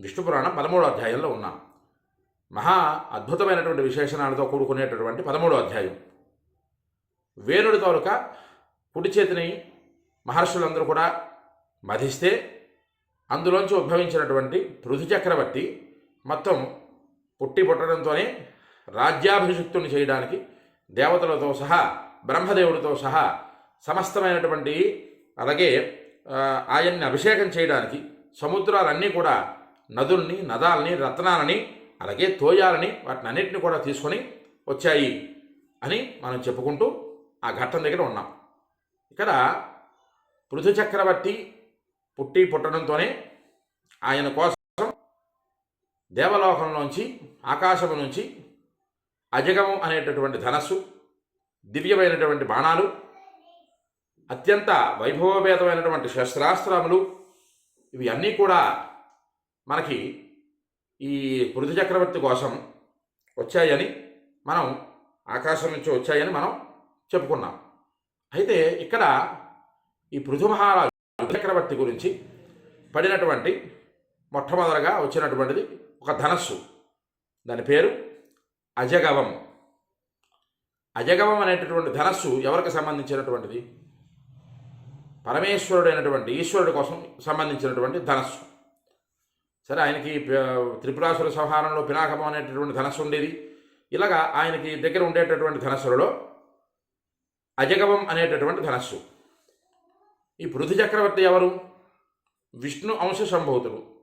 విష్ణు పురాణం పదమూడో అధ్యాయంలో ఉన్నాం. మహా అద్భుతమైనటువంటి విశేషణాలతో కూడుకునేటటువంటి పదమూడో అధ్యాయం. వేణుడి తోలుక కుడి చేతిని మహర్షులందరూ కూడా మధిస్తే అందులోంచి ఉద్భవించినటువంటి పృథు చక్రవర్తి మొత్తం పుట్టి పుట్టడంతోనే రాజ్యాభిషిక్తుని చేయడానికి దేవతలతో సహా బ్రహ్మదేవుడితో సహా సమస్తమైనటువంటి అలాగే ఆయన్ని అభిషేకం చేయడానికి సముద్రాలన్నీ కూడా నదుల్ని నదాలని రత్నాలని అలాగే తోయాలని వాటిని అన్నిటిని కూడా తీసుకొని వచ్చాయి అని మనం చెప్పుకుంటూ ఆ ఘట్టం దగ్గర ఉన్నాం. ఇక్కడ పృథు చక్రవర్తి పుట్టి పుట్టడంతోనే ఆయన కోసం దేవలోకంలోంచి ఆకాశం నుంచి అజగము అనేటటువంటి ధనస్సు దివ్యమైనటువంటి బాణాలు అత్యంత వైభవభేదమైనటువంటి శస్త్రాస్త్రములు ఇవి అన్నీ కూడా మనకి ఈ పృథు చక్రవర్తి కోసం వచ్చాయని మనం ఆకాశం నుంచి వచ్చాయని మనం చెప్పుకున్నాం. అయితే ఇక్కడ ఈ పృథు మహారాజు చక్రవర్తి గురించి పడినటువంటి మొట్టమొదటగా వచ్చినటువంటిది ఒక ధనస్సు. దాని పేరు అజగవం. అజగవం అనేటటువంటి ధనస్సు ఎవరికి సంబంధించినటువంటిది? పరమేశ్వరుడైనటువంటి ఈశ్వరుడి కోసం సంబంధించినటువంటి ధనస్సు. సరే ఆయనకి త్రిపురాసుర సంహారంలో పినాకమం అనేటటువంటి ధనస్సు ఉండేది. ఇలాగా ఆయనకి దగ్గర ఉండేటటువంటి ధనస్సులలో అజగవం అనేటటువంటి ధనస్సు. ఈ పృథు చక్రవర్తి ఎవరు? విష్ణు అంశ సంభూతుడు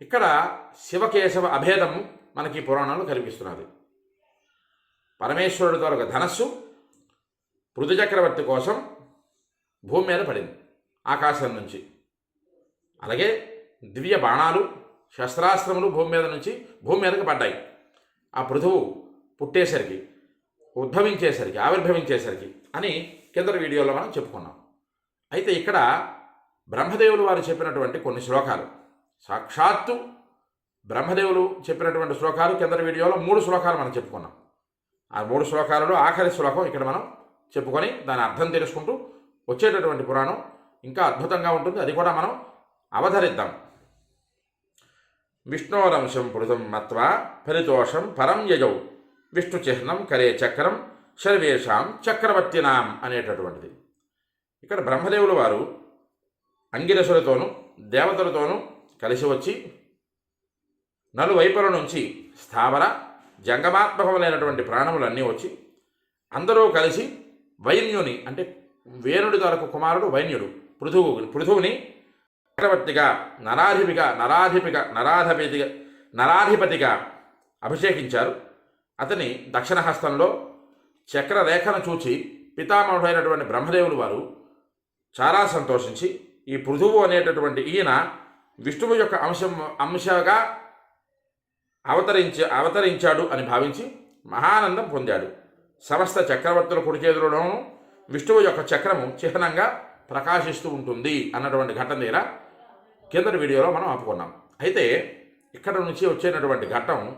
ఇక్కడ శివకేశవ అభేదం మనకి పురాణంలో కనిపిస్తున్నది. పరమేశ్వరుడి ద్వారా ఒక ధనస్సు పృథు చక్రవర్తి కోసం భూమి మీద పడింది ఆకాశం నుంచి. అలాగే దివ్య బాణాలు శస్త్రాస్త్రములు భూమి మీద నుంచి భూమి మీదకి పడ్డాయి. ఆ పృథువు పుట్టేసరికి ఉద్భవించేసరికి ఆవిర్భవించేసరికి అని కింద వీడియోలో మనం చెప్పుకున్నాం. అయితే ఇక్కడ బ్రహ్మదేవులు వారు చెప్పినటువంటి కొన్ని శ్లోకాలు. సాక్షాత్తు బ్రహ్మదేవులు చెప్పినటువంటి శ్లోకాలు కింద వీడియోలో మూడు శ్లోకాలు మనం చెప్పుకున్నాం. ఆ మూడు శ్లోకాలలో ఆఖరి శ్లోకం ఇక్కడ మనం చెప్పుకొని దాని అర్థం తెలుసుకుంటూ వచ్చేటటువంటి పురాణం ఇంకా అద్భుతంగా ఉంటుంది. అది కూడా మనం అవధరిద్దాం విష్ణోరంశం పృథం మత్వా ఫలితోషం పరం యజౌ విష్ణు చిహ్నం కరే చక్రం సర్వేషాం చక్రవర్తినాం అనేటటువంటిది. ఇక్కడ బ్రహ్మదేవులు వారు అంగిరసులతోనూ దేవతలతోనూ కలిసి వచ్చి నలువైపుల నుంచి స్థావర జంగమాత్మకములైనటువంటి ప్రాణములన్నీ వచ్చి అందరూ కలిసి వైన్యుని అంటే వేణుడి దొరకు కుమారుడు వైన్యుడు పృథువు పృథువుని చక్రవర్తిగా నరాధిపిగా నరాధిపిగా నరాధిపతిగా నరాధిపతిగా అభిషేకించారు. అతని దక్షిణ హస్తంలో చక్రరేఖను చూచి పితామహుడైనటువంటి బ్రహ్మదేవులు వారు చాలా సంతోషించి ఈ పృథువు అనేటటువంటి ఈయన విష్ణువు యొక్క అంశం అంశగా అవతరించి అవతరించాడు అని భావించి మహానందం పొందాడు. సమస్త చక్రవర్తుల కుడి చేతులలోనూ విష్ణువు యొక్క చక్రము చిహ్నంగా ప్రకాశిస్తూ ఉంటుంది అన్నటువంటి ఘటన దగ్గర కిందటి వీడియోలో మనం ఆపుకున్నాం. అయితే ఇక్కడ నుంచి వచ్చేటటువంటి ఘట్టం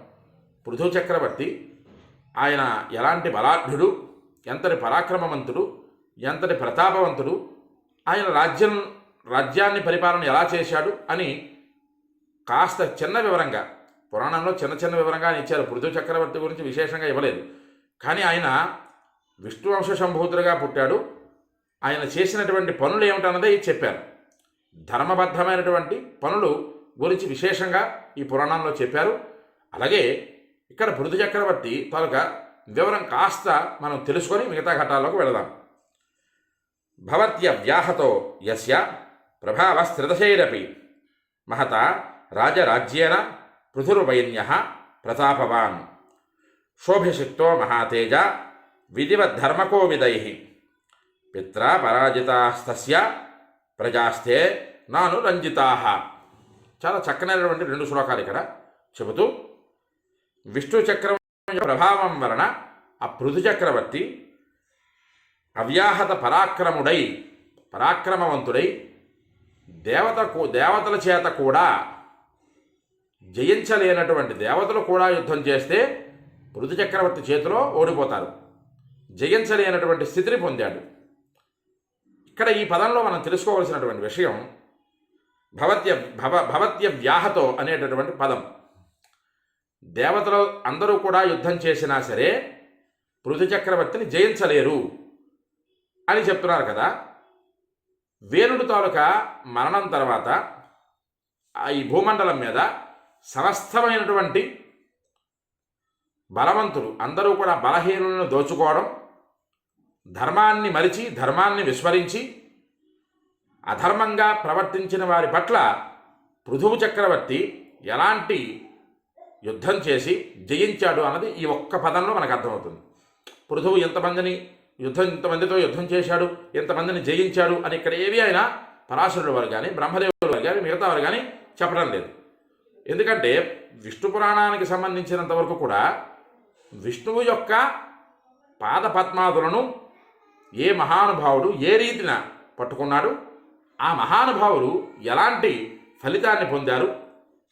పృథు చక్రవర్తి. ఆయన ఎలాంటి బలాఢ్యుడు ఎంతటి పరాక్రమవంతుడు ఎంతటి ప్రతాపవంతుడు ఆయన రాజ్యం రాజ్యాన్ని పరిపాలన ఎలా చేశాడు అని కాస్త చిన్న వివరంగా పురాణంలో చిన్న చిన్న వివరంగా ఇచ్చారు. పృథు చక్రవర్తి గురించి విశేషంగా ఇవ్వలేదు. కానీ ఆయన విష్ణువంశ సంభూతుడుగా పుట్టాడు. ఆయన చేసినటువంటి పనులు ఏమిటన్నదే చెప్పారు ధర్మబద్ధమైనటువంటి పనులు గురించి విశేషంగా ఈ పురాణంలో చెప్పారు. అలాగే ఇక్కడ పృథు చక్రవర్తి తాలూకా వివరం కాస్త మనం తెలుసుకొని మిగతా ఘట్టాల్లోకి వెళదాం. భవత్య వ్యాహతో యస్య ప్రభావ స్థిరదశైరపి మహత రాజరాజ్యేన పృథుర్వైన్య ప్రతాపవాన్ శోభిషిక్తో మహాతేజ విధివద్ధర్మకోవిదై పిత్ర పరాజితాస్తస్య ప్రజాస్తే నాను రంజితా. చాలా చక్కనైనటువంటి రెండు శ్లోకాలు ఇక్కడ చెబుతూ విష్ణు చక్రం ప్రభావం వలన ఆ పృథు చక్రవర్తి అవ్యాహత పరాక్రముడై పరాక్రమవంతుడై దేవత దేవతల చేత కూడా జయించలేనటువంటి దేవతలు కూడా యుద్ధం చేస్తే పృథు చక్రవర్తి చేతిలో ఓడిపోతారు. జయించలేనటువంటి స్థితిని పొందాడు. ఇక్కడ ఈ పదంలో మనం తెలుసుకోవాల్సినటువంటి విషయం భవత్య భవ భవత్య వ్యాహతో అనేటటువంటి పదం. దేవతలు అందరూ కూడా యుద్ధం చేసినా సరే పృథు చక్రవర్తిని జయించలేరు అని చెప్తున్నారు కదా. వేణుడు తాలూకా మరణం తర్వాత ఈ భూమండలం మీద సమస్తమైనటువంటి బలవంతులు అందరూ కూడా బలహీనులను దోచుకోవడం ధర్మాన్ని మరిచి ధర్మాన్ని విస్మరించి అధర్మంగా ప్రవర్తించిన వారి పట్ల పృథువు చక్రవర్తి ఎలాంటి యుద్ధం చేసి జయించాడు అన్నది ఈ ఒక్క పదంలో మనకు అర్థమవుతుంది. పృథువు ఎంతమందిని యుద్ధం ఇంతమందితో యుద్ధం చేశాడు ఎంతమందిని జయించాడు అని ఇక్కడ ఏవి అయినా పరాశరుడు వారు కానీ బ్రహ్మదేవుడు వారు కానీ మిగతా వారు కానీ చెప్పడం లేదు. ఎందుకంటే విష్ణు పురాణానికి సంబంధించినంత వరకు కూడా విష్ణువు యొక్క పాదపద్మాదులను ఏ మహానుభావుడు ఏ రీతిన పట్టుకున్నాడు? ఆ మహానుభావులు ఎలాంటి ఫలితాన్ని పొందారు?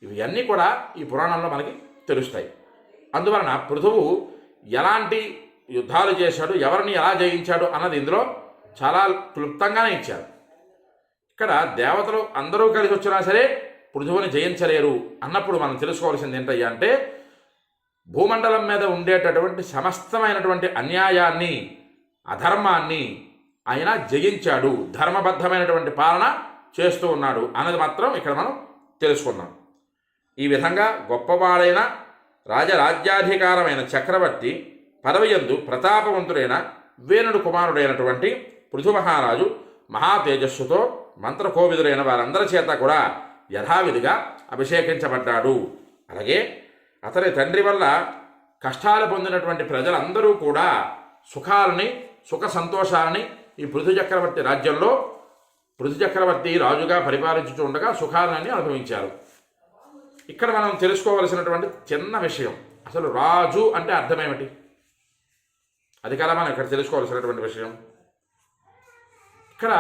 ఇవన్నీ కూడా ఈ పురాణంలో మనకి తెలుస్తాయి. అందువలన పృథువు ఎలాంటి యుద్ధాలు చేశాడు? ఎవరిని ఎలా జయించాడు? అన్నది ఇందులో చాలా క్లుప్తంగానే ఇచ్చారు. ఇక్కడ దేవతలు అందరూ కలిసి వచ్చినా సరే పృథువుని జయించలేరు అన్నప్పుడు మనం తెలుసుకోవాల్సింది ఏంటయ్యా అంటే భూమండలం మీద ఉండేటటువంటి సమస్తమైనటువంటి అన్యాయాన్ని అధర్మాన్ని ఆయన జయించాడు. ధర్మబద్ధమైనటువంటి పాలన చేస్తూ ఉన్నాడు అన్నది మాత్రం ఇక్కడ మనం తెలుసుకున్నాం ఈ విధంగా గొప్పవాడైన రాజరాజ్యాధికారమైన చక్రవర్తి పదవియందు ప్రతాపవంతుడైన వేణుడు కుమారుడైనటువంటి పృథు మహారాజు మహాతేజస్సుతో మంత్రకోవిదులైన వారందరి చేత కూడా యథావిధిగా అభిషేకించబడ్డాడు. అలాగే అతని తండ్రి వల్ల కష్టాలు పొందినటువంటి ప్రజలందరూ కూడా సుఖాలని సుఖ సంతోషాలని ఈ పృథు చక్రవర్తి రాజ్యంలో పృథు చక్రవర్తి రాజుగా పరిపాలించుతూ ఉండగా సుఖాలని అనుభవించారు. ఇక్కడ మనం తెలుసుకోవలసినటువంటి చిన్న విషయం అసలు రాజు అంటే అర్థమేమిటి అది కదా మనం ఇక్కడ తెలుసుకోవాల్సినటువంటి విషయం. ఇక్కడ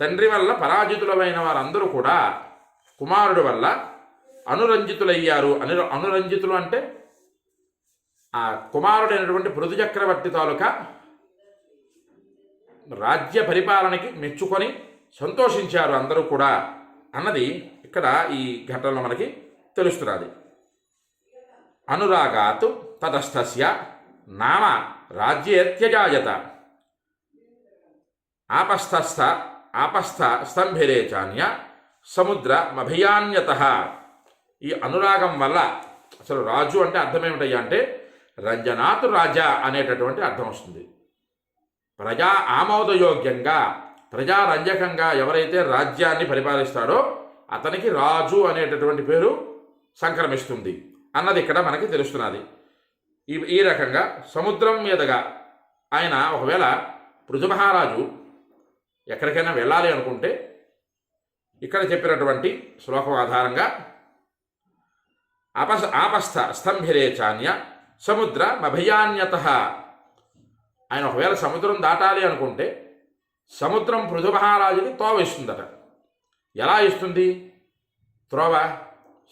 తండ్రి వల్ల పరాజితులమైన వారందరూ కూడా కుమారుడు వల్ల అనురంజితులయ్యారు. అను అనురంజితులు అంటే ఆ కుమారుడైనటువంటి పృథు చక్రవర్తి తాలూకా రాజ్య పరిపాలనకి మెచ్చుకొని సంతోషించారు అందరూ కూడా అన్నది ఇక్కడ ఈ ఘటనలో మనకి తెలుస్తున్నది. అనురాగాత్ తదస్థస్య నామ రాజ్యేత్యజాయత ఆపస్థస్థ ఆపస్థ స్తంభిరేచాన్య సముద్ర మభయాన్యత. ఈ అనురాగం వల్ల అసలు రాజు అంటే అర్థం ఏమిటయ్యా అంటే రంజనాతు రాజా అనేటటువంటి అర్థం వస్తుంది. ప్రజా ఆమోదయోగ్యంగా ప్రజారంజకంగా ఎవరైతే రాజ్యాన్ని పరిపాలిస్తాడో అతనికి రాజు అనేటటువంటి పేరు సంక్రమిస్తుంది అన్నది ఇక్కడ మనకి తెలుస్తున్నది. ఈ ఈ రకంగా సముద్రం మీదుగా ఆయన ఒకవేళ పృథు మహారాజు ఎక్కడికైనా వెళ్ళాలి అనుకుంటే ఇక్కడ చెప్పినటువంటి శ్లోకం ఆధారంగా అపస్ ఆపస్థ స్తంభిరే చాన్య సముద్ర మభయాన్యత. ఆయన ఒకవేళ సముద్రం దాటాలి అనుకుంటే సముద్రం పృథు మహారాజుని తోవ ఇస్తుందట ఎలా ఇస్తుంది త్రోవ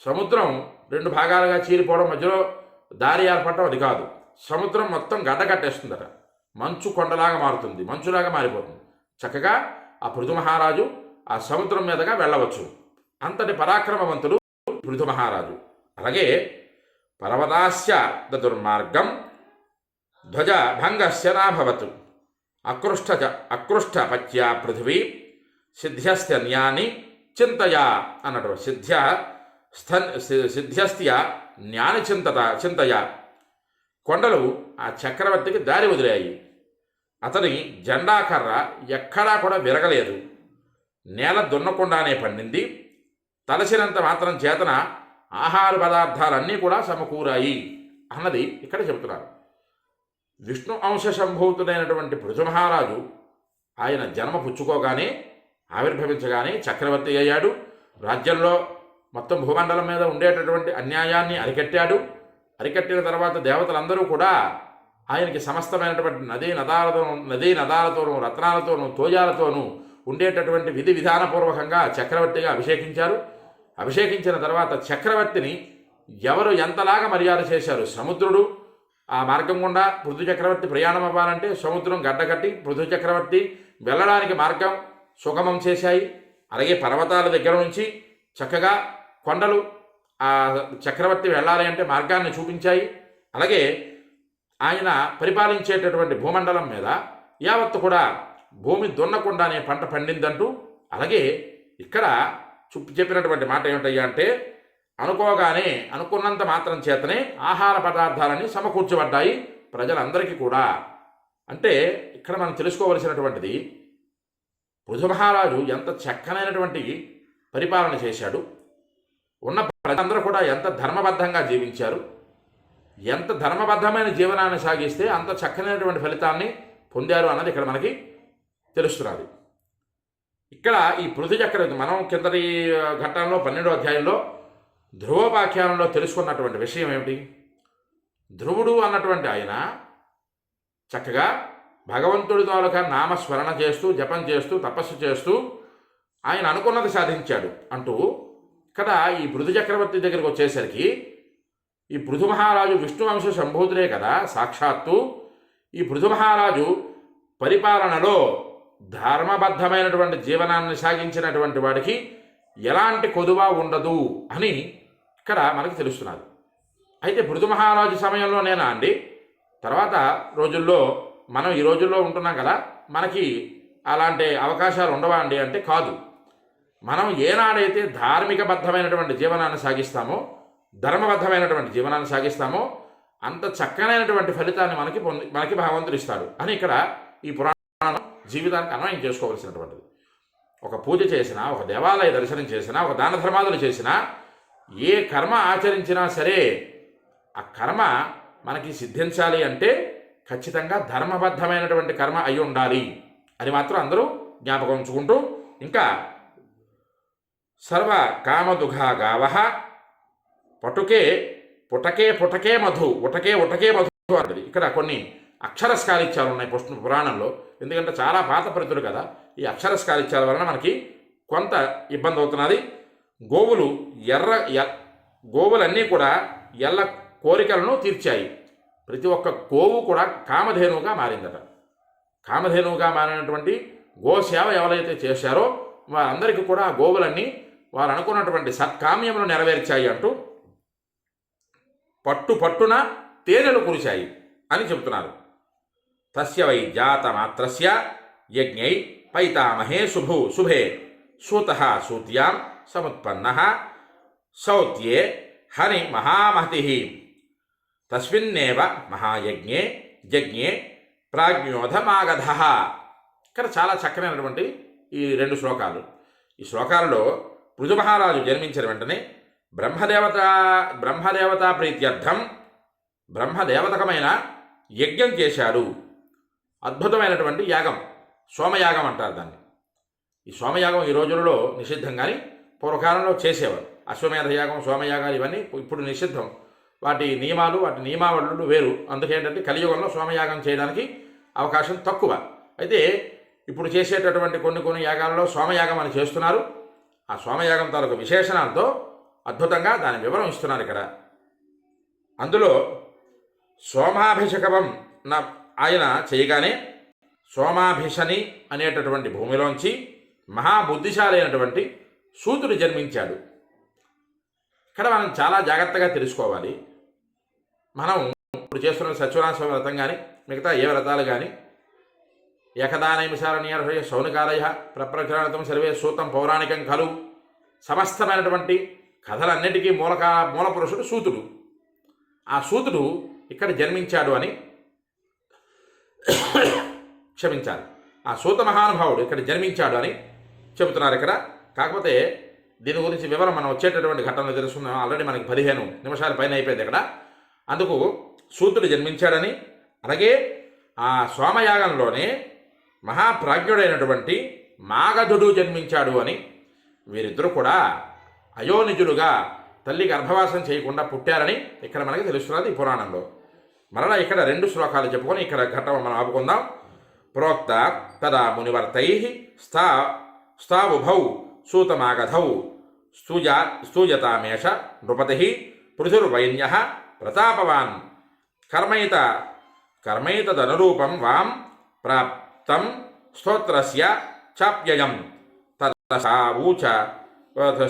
సముద్రం రెండు భాగాలుగా చీలిపోవడం మధ్యలో దారి ఏర్పడటం అది కాదు. సముద్రం మొత్తం గడ్డగట్టేస్తుందట మంచు కొండలాగా మారుతుంది మంచులాగా మారిపోతుంది. చక్కగా ఆ పృథు మహారాజు ఆ సముద్రం మీదగా వెళ్ళవచ్చు. అంతటి పరాక్రమవంతుడు పృథు మహారాజు అలాగే పర్వతాస్య దుర్మార్గం ధ్వజ భంగస్య నాభవతు అకృష్ట అకృష్టపత్యా పృథివీ సిద్ధ్యస్త్యన్యాని చింతయ అన్నట్టు సిద్ధ్య స్థన్ సిద్ధ్యస్త్య జ్ఞాని చింతత చింతయ. కొండలు ఆ చక్రవర్తికి దారి వదిలాయి. అతని జెండాకర్ర ఎక్కడా కూడా విరగలేదు. నేల దున్నకుండానే పండింది. తలసినంత మాత్రం చేతన ఆహార పదార్థాలన్నీ కూడా సమకూరాయి అన్నది ఇక్కడ చెబుతున్నారు. విష్ణు అంశ సంభూతుడైనటువంటి పృథుమహారాజు ఆయన జన్మ పుచ్చుకోగానే ఆవిర్భవించగానే చక్రవర్తి అయ్యాడు. రాజ్యంలో మొత్తం భూమండలం మీద ఉండేటటువంటి అన్యాయాన్ని అరికట్టాడు. అరికట్టిన తర్వాత దేవతలందరూ కూడా ఆయనకి సమస్తమైనటువంటి నదీ నదాలతోనూ నదీ నదాలతోనూ రత్నాలతోనూ తోజాలతోనూ ఉండేటటువంటి విధి విధానపూర్వకంగా చక్రవర్తిగా అభిషేకించారు. అభిషేకించిన తర్వాత చక్రవర్తిని ఎవరు ఎంతలాగా మర్యాద చేశారు? సముద్రుడు ఆ మార్గం గుండా పృథు చక్రవర్తి ప్రయాణం అవ్వాలంటే సముద్రం గడ్డకట్టి పృథు చక్రవర్తి వెళ్ళడానికి మార్గం సుగమం చేశాయి. అలాగే పర్వతాల దగ్గర నుంచి చక్కగా కొండలు ఆ చక్రవర్తి వెళ్ళాలి అంటే మార్గాన్ని చూపించాయి. అలాగే ఆయన పరిపాలించేటటువంటి భూమండలం మీద యావత్తు కూడా భూమి దున్నకుండానే పంట పండిందంటూ అలాగే ఇక్కడ చెప్పినటువంటి మాట ఏమిటయ్యా అంటే అనుకోగానే అనుకున్నంత మాత్రం చేతనే ఆహార పదార్థాలన్నీ సమకూర్చబడ్డాయి ప్రజలందరికీ కూడా. అంటే ఇక్కడ మనం తెలుసుకోవలసినటువంటిది పృథుమహారాజు ఎంత చక్కనైనటువంటి పరిపాలన చేశాడు. ఉన్న ప్రజలందరూ కూడా ఎంత ధర్మబద్ధంగా జీవించారు. ఎంత ధర్మబద్ధమైన జీవనాన్ని సాగిస్తే అంత చక్కనైనటువంటి ఫలితాన్ని పొందారు అన్నది ఇక్కడ మనకి తెలుస్తున్నది. ఇక్కడ ఈ పృథు చక్రవర్తి మనం కిందటి ఘట్టంలో పన్నెండో అధ్యాయంలో ధ్రువోపాఖ్యానంలో తెలుసుకున్నటువంటి విషయం ఏమిటి? ధ్రువుడు అన్నటువంటి ఆయన చక్కగా భగవంతుడి తాలూకా నామస్మరణ చేస్తూ జపం చేస్తూ తపస్సు చేస్తూ ఆయన అనుకున్నది సాధించాడు అంటూ ఇక్కడ ఈ పృథు చక్రవర్తి దగ్గరికి వచ్చేసరికి ఈ పృథు మహారాజు విష్ణువంశ సంభూతులే కదా సాక్షాత్తు ఈ పృథు మహారాజు పరిపాలనలో ధర్మబద్ధమైనటువంటి జీవనాన్ని సాగించినటువంటి వాడికి ఎలాంటి కొదువ ఉండదు అని ఇక్కడ మనకి తెలుస్తున్నారు. అయితే పృథు మహారాజు సమయంలోనేనా అండి? తర్వాత రోజుల్లో మనం ఈ రోజుల్లో ఉంటున్నాం కదా మనకి అలాంటి అవకాశాలు ఉండవా అండి అంటే కాదు. మనం ఏనాడైతే ధార్మికబద్ధమైనటువంటి జీవనాన్ని సాగిస్తామో ధర్మబద్ధమైనటువంటి జీవనాన్ని సాగిస్తామో అంత చక్కనైనటువంటి ఫలితాన్ని మనకి పొంది మనకి భగవంతుడు ఇస్తాడు అని ఇక్కడ ఈ పురాణం జీవితానికి అన్వయం చేసుకోవలసినటువంటిది. ఒక పూజ చేసినా ఒక దేవాలయ దర్శనం చేసినా ఒక దాన ధర్మాదులు చేసినా ఏ కర్మ ఆచరించినా సరే ఆ కర్మ మనకి సిద్ధించాలి అంటే ఖచ్చితంగా ధర్మబద్ధమైనటువంటి కర్మ అయి ఉండాలి అది మాత్రం అందరూ జ్ఞాపకం ఉంచుకుంటూ ఇంకా సర్వ కామదుఘా గావ పటుకే పుటకే పుటకే మధు ఉటకే ఉటకే మధు అంటది. ఇక్కడ కొన్ని అక్షరస్కాలిత్యాలు ఉన్నాయి పుష్ణ పురాణంలో. ఎందుకంటే చాలా పాత ప్రతులు కదా. ఈ అక్షరస్కాలిత్యాల వలన మనకి కొంత ఇబ్బంది అవుతున్నది. గోవులు ఎర్ర ఎ- గోవులన్నీ కూడా ఎల్ల కోరికలను తీర్చాయి. ప్రతి ఒక్క గోవు కూడా కామధేనువుగా మారిందట. కామధేనువుగా మారినటువంటి గోసేవ ఎవరైతే చేశారో వారందరికీ కూడా ఆ గోవులన్నీ వారు అనుకున్నటువంటి సత్కామ్యములు నెరవేర్చాయి అంటూ పట్టు పట్టున తేనెలు కురిశాయి అని చెబుతున్నారు. తస్య వై జాతమాత్రస్య యజ్ఞై పైతామహే శుభు శుభే. సూత సూత్యాం సముత్పన్న సౌత్యే హరి మహామహతి. తస్మిన్నేవ మహాయజ్ఞే యజ్ఞే ప్రాజ్ఞోధమాగధ. ఇక్కడ చాలా చక్కనైనటువంటి ఈ రెండు శ్లోకాలు. ఈ శ్లోకాలలో పృథు మహారాజు జన్మించిన వెంటనే బ్రహ్మదేవత బ్రహ్మదేవతా ప్రీత్యర్థం బ్రహ్మదేవతకమైన యజ్ఞం చేశాడు. అద్భుతమైనటువంటి యాగం. సోమయాగం అంటారు దాన్ని. ఈ సోమయాగం ఈ రోజులలో నిషిద్ధం కానీ పూర్వకాలంలో చేసేవారు. అశ్వమేధ యాగం సోమయాగాలు ఇవన్నీ ఇప్పుడు నిషిద్ధం. వాటి నియమాలు వాటి నియమావళులు వేరు. అందుకేంటంటే కలియుగంలో సోమయాగం చేయడానికి అవకాశం తక్కువ. అయితే ఇప్పుడు చేసేటటువంటి కొన్ని కొన్ని యాగాలలో సోమయాగం అని చేస్తున్నారు. ఆ సోమయాగం తాలూకు విశేషణాలతో అద్భుతంగా దాని వివరం ఇస్తున్నారు ఇక్కడ. అందులో సోమాభిషేకం నా ఆయన చేయగానే సోమాభిషని అనేటటువంటి భూమిలోంచి మహాబుద్ధిశాలి అయినటువంటి సూతుడు జన్మించాడు. ఇక్కడ మనం చాలా జాగ్రత్తగా తెలుసుకోవాలి. మనం ఇప్పుడు చేస్తున్న సత్యనాశ వ్రతం కానీ మిగతా ఏ వ్రతాలు కానీ ఏకదానైమిసారణీయ శౌనకాలయ ప్రప్రచరణతం సర్వే సూతం పౌరాణికం కలు సమస్తమైనటువంటి కథలన్నిటికీ మూలక మూల పురుషుడు సూతుడు. ఆ సూతుడు ఇక్కడ జన్మించాడు అని క్షమించాలి. ఆ సూత మహానుభావుడు ఇక్కడ జన్మించాడు అని చెబుతున్నారు ఇక్కడ. కాకపోతే దీని గురించి వివరం మనం వచ్చేటటువంటి ఘటనలో తెలుసుకున్నాం. ఆల్రెడీ మనకి పదిహేను నిమిషాల పైన అయిపోయింది ఇక్కడ. అందుకు సూతుడు జన్మించాడని అలాగే ఆ సోమయాగంలోనే మహాప్రాజ్ఞుడైనటువంటి మాగధుడు జన్మించాడు అని వీరిద్దరూ కూడా అయోనిజులుగా తల్లి గర్భవాసం చేయకుండా పుట్టారని ఇక్కడ మనకి తెలుస్తున్నది ఈ పురాణంలో. మరలా ఇక్కడ రెండు శ్లోకాలు చెప్పుకొని ఇక్కడ ఘట్టం మనం ఆపుకుందాం. ప్రోక్త తదా మునివర్తై స్థా స్థావుభౌ సూతమాగధౌ స్తూజా స్తూజతామేష నృపతి పృథుర్వైన్య ప్రతాపవాన్ కర్మయిత కర్మైతదనురూపం వాం ప్రాప్తం స్తోత్రస్య చాప్యయం తతస్థావూచ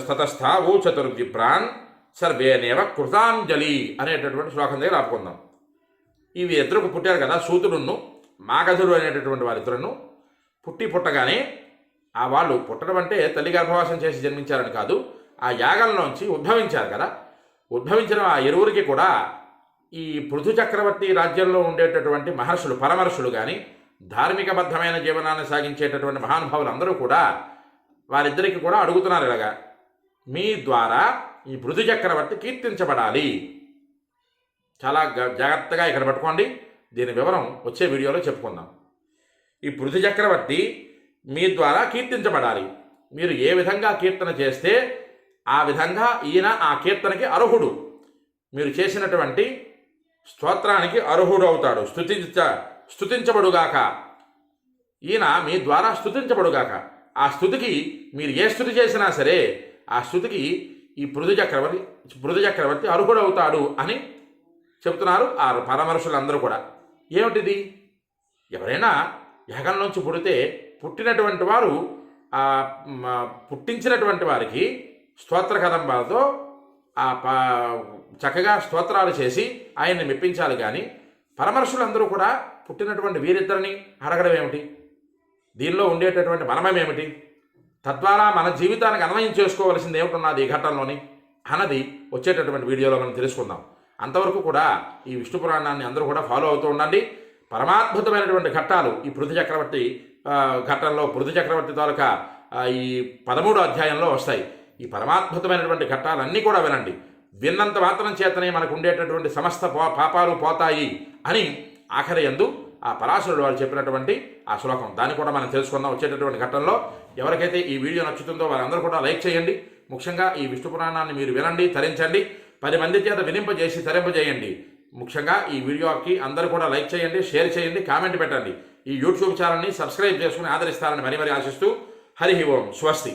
తతస్థావూచతుర్విప్రాన్ సర్వేనేవ కృతాంజలి అనేటటువంటి శ్లోకం దగ్గర ఆపుకుందాం. ఇవి ఇద్దరు పుట్టారు కదా సూతుడును మాగధుడు అనేటటువంటి వారిద్దరును పుట్టి పుట్టగానే ఆ వాళ్ళు పుట్టడం అంటే తల్లి గర్భవాసం చేసి జన్మించారని కాదు ఆ యాగంలోంచి ఉద్భవించారు కదా. ఉద్భవించిన ఆ ఇరువురికి కూడా ఈ పృథు చక్రవర్తి రాజ్యంలో ఉండేటటువంటి మహర్షులు పరమర్షులు కానీ ధార్మికబద్ధమైన జీవనాన్ని సాగించేటటువంటి మహానుభావులు అందరూ కూడా వారిద్దరికి కూడా అడుగుతున్నారు ఇలాగా మీ ద్వారా ఈ పృథు చక్రవర్తి కీర్తించబడాలి. చాలా గ- జాగ్రత్తగా ఇక్కడ పట్టుకోండి. దీని వివరం వచ్చే వీడియోలో చెప్పుకుందాం. ఈ పృథు చక్రవర్తి మీ ద్వారా కీర్తించబడాలి. మీరు ఏ విధంగా కీర్తన చేస్తే ఆ విధంగా ఈయన ఆ కీర్తనకి అర్హుడు. మీరు చేసినటువంటి స్తోత్రానికి అర్హుడు అవుతాడు. స్థుతించ స్థుతించబడుగాక ఈయన మీ ద్వారా స్థుతించబడుగాక ఆ స్థుతికి మీరు ఏ స్థుతి చేసినా సరే ఆ స్థుతికి ఈ పృథు చక్రవర్తి పృథు చక్రవర్తి అర్హుడవుతాడు అని చెప్తున్నారు ఆ పరమరుషులందరూ కూడా. ఏమిటిది? ఎవరైనా యాగంలోంచి పుడితే పుట్టినటువంటి వారు ఆ పుట్టించినటువంటి వారికి స్తోత్ర కదంబాలతో ఆ చక్కగా స్తోత్రాలు చేసి ఆయన్ని మెప్పించాలి కానీ పరమర్షులందరూ కూడా పుట్టినటువంటి వీరిద్దరిని అడగడం ఏమిటి? దీనిలో ఉండేటటువంటి మనమం ఏమిటి? తద్వారా మన జీవితానికి అన్వయం చేసుకోవలసింది ఏమిటున్నది ఈ ఘట్టంలోని? అన్నది వచ్చేటటువంటి వీడియోలో మనం తెలుసుకుందాం. అంతవరకు కూడా ఈ విష్ణు పురాణాన్ని అందరూ కూడా ఫాలో అవుతూ ఉండండి. పరమాద్భుతమైనటువంటి ఘట్టాలు ఈ పృథు చక్రవర్తి ఘట్టంలో పృథు చక్రవర్తి తాలూకా ఈ పదమూడు అధ్యాయంలో వస్తాయి. ఈ పరమాద్భుతమైనటువంటి ఘట్టాలన్నీ కూడా వినండి. విన్నంత మాత్రం చేతనే మనకు ఉండేటటువంటి సమస్త పాపాలు పోతాయి అని ఆఖరి ఎందు ఆ పరాశరుడు వారు చెప్పినటువంటి ఆ శ్లోకం. దాన్ని కూడా మనం తెలుసుకుందాం వచ్చేటటువంటి ఘట్టంలో. ఎవరికైతే ఈ వీడియో నచ్చుతుందో వారందరూ కూడా లైక్ చేయండి. ముఖ్యంగా ఈ విష్ణు పురాణాన్ని మీరు వినండి తరించండి. పది మంది చేత వినింపజేసి తరింపజేయండి. ముఖ్యంగా ఈ వీడియోకి అందరూ కూడా లైక్ చేయండి షేర్ చేయండి కామెంట్ పెట్టండి. ఈ యూట్యూబ్ ఛానల్ని సబ్స్క్రైబ్ చేసుకుని ఆదరిస్తారని మరీ మరీ ఆశిస్తూ హరి ఓం స్వస్తి.